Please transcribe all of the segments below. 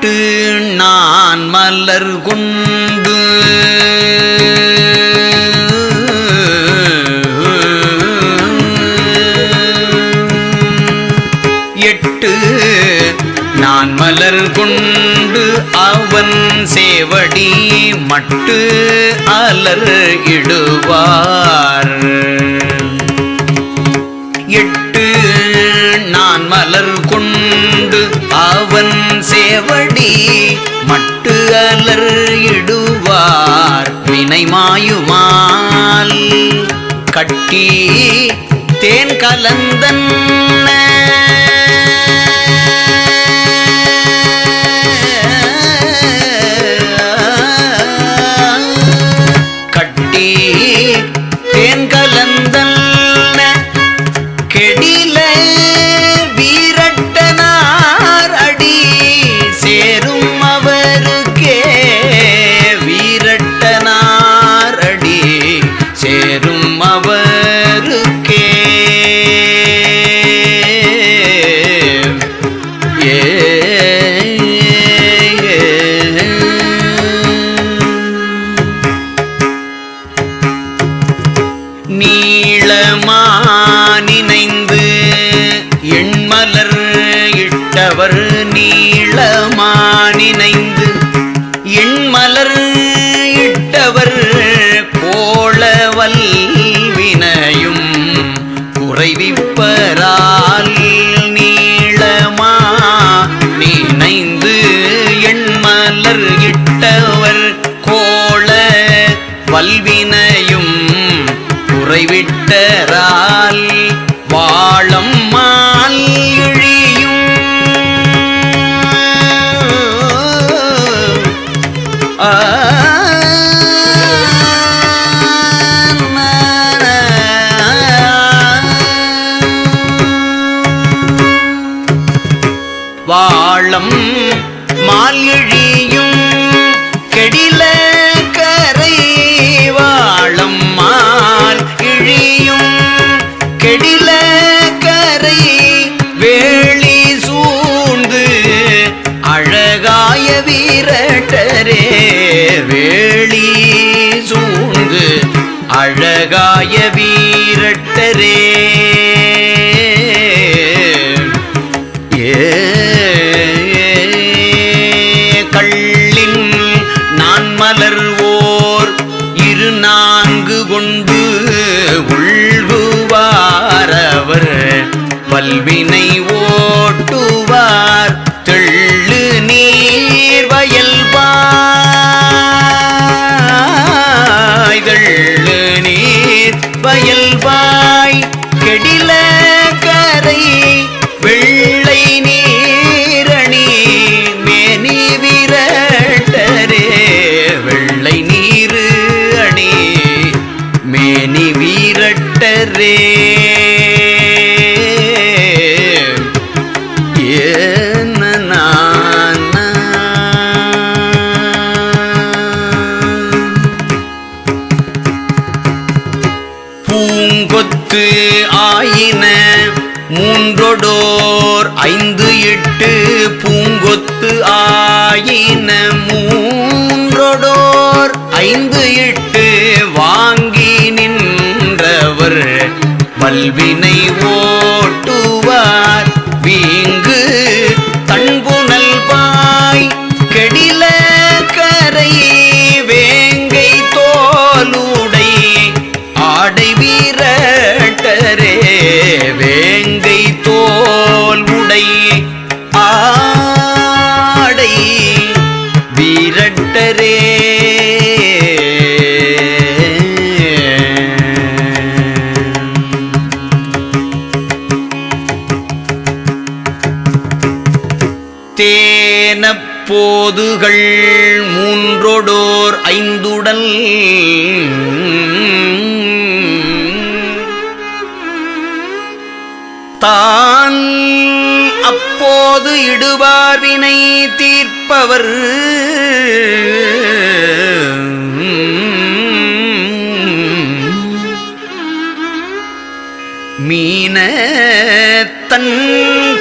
விட்டு நான் மலர் கொண்டு. எட்டு நான் மலர் கொண்டு அவன் சேவடி மட்டு அலர் இடுவார். மட்டு அலர் இடுவார் வினைமாயுமால் கட்டி தேன் கலந்தன்ன. இட்டவர் நீளமானினைந்து எண்மலர் இட்டவர் கோளவல் வினையும் குறைவிப்பரால் நீளமா நினைந்து எண்மலர் இட்டவர் கோள வல்வினையும் குறைவிட்டரா வாழம் மால்இழியும் கெடில கரை வாழம் மால் இழியும் கெடில கரை வேளி சூழ்ந்து அழகாய வீரட்டரே வேளி சூழ்ந்து அழகாய வீரட்டரே பல்வினை பூங்கொத்து ஆயின. மூன்றொடோர் ஐந்து எட்டு பூங்கொத்து ஆயின. மூன்றொடோர் ஐந்து எட்டு வாங்கி நின்றவர் பல்வினை ஓட்டுவார் போதுகள் மூன்றொடோர் ஐந்துடல். தான் அப்போது இடுவார்வினை தீர்ப்பவர். மீன தன்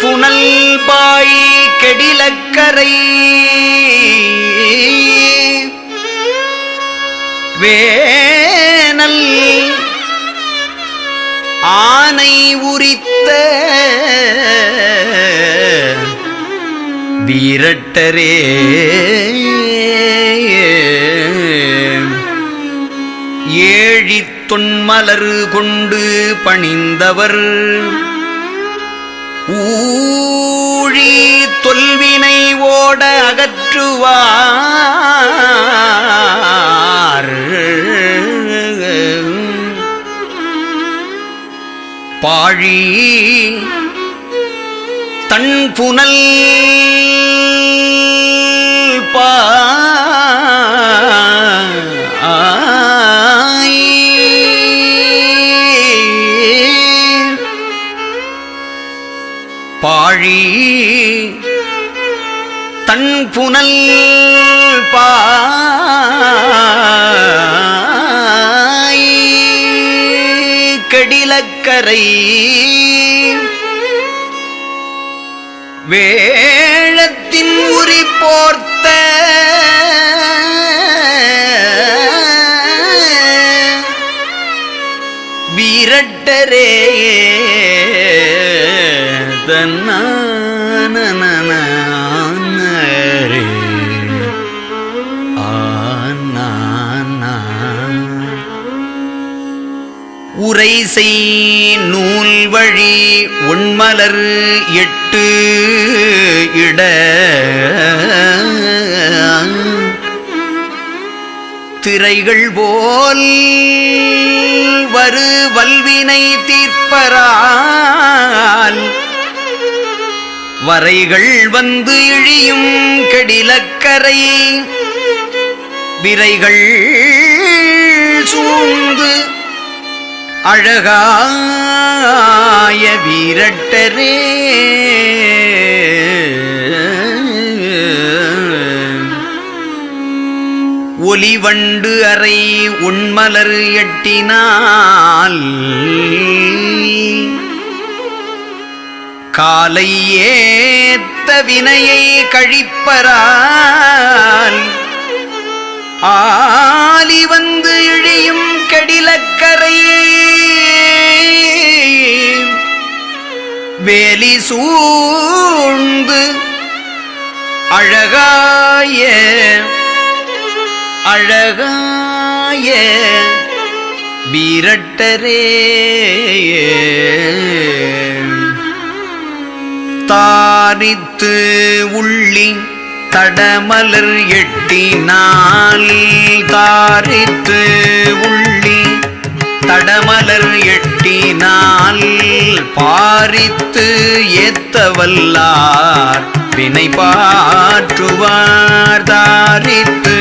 புனல் பாயே கெடிலக்கரை. வேனல் ஆனை உரித்த வீரட்டரே. ஏழித் தொன்மலர் கொண்டு பணிந்தவர். ஊ ஓட அகற்றுவார். பாழி தன் புனல் புனல் பாய். கெடிலக்கரை வேழத்தின் உரி போர்த்த. வீரட்டரே தன்னான உரை செய் நூல் வழி உண்மலர் எட்டு இட. திரைகள் போல் வரு வல்வினை தீர்ப்பரால் வரைகள் வந்து இழியும் கெடிலக்கரை விரைகள் சூழ்ந்து அழகாய வீரட்டரே. ஒலிவண்டு அறை உண்மலர் எட்டினால். காலை ஏத்த வினையை கழிப்பரால். ஆ காலி வந்து இழியும் கெடிலக்கரை. வேலி சூழ்ந்து அழகாய அழகாய வீரட்டரே. தாரித்து உள்ளி தடமலர் எட்டினால் தாரித்து உள்ளி. தடமலர் எட்டினால் பாரித்து ஏத்தவல்லார். வினை பாற்றுவார் தாரித்து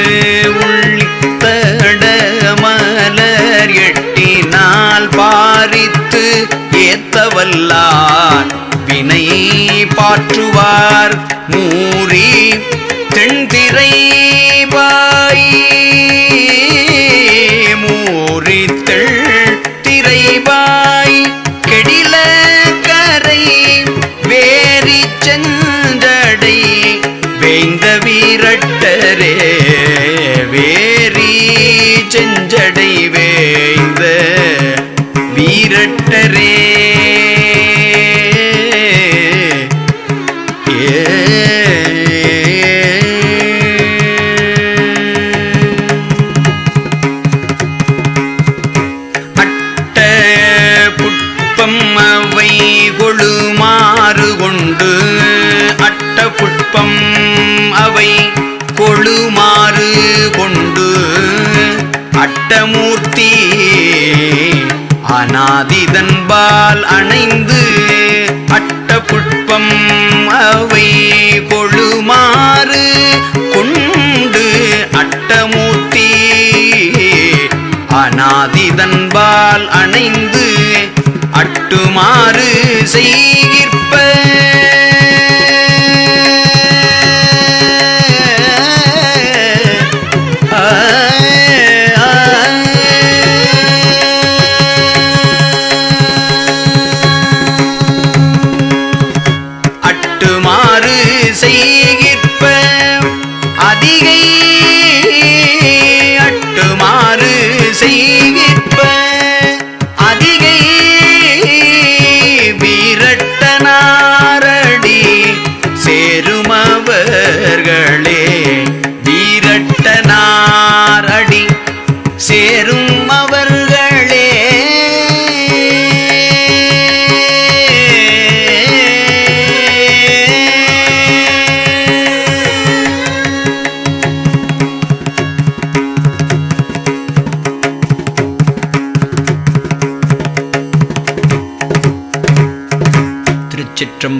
உள்ளி. தடமலர் எட்டினால் பாரித்து ஏத்தவல்லார். வினை பாற்றுவார் மூரி தென்திரை பாய் மூரி அநாதிதன்பால் அணைந்து அட்டபுட்பம் அவை கொழுமாறு கொண்டு அட்டமூர்த்தி அநாதிதன்பால் அணைந்து அட்டுமாறு செய்கிற்ப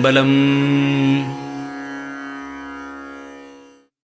திருச்சிற்றம்பலம்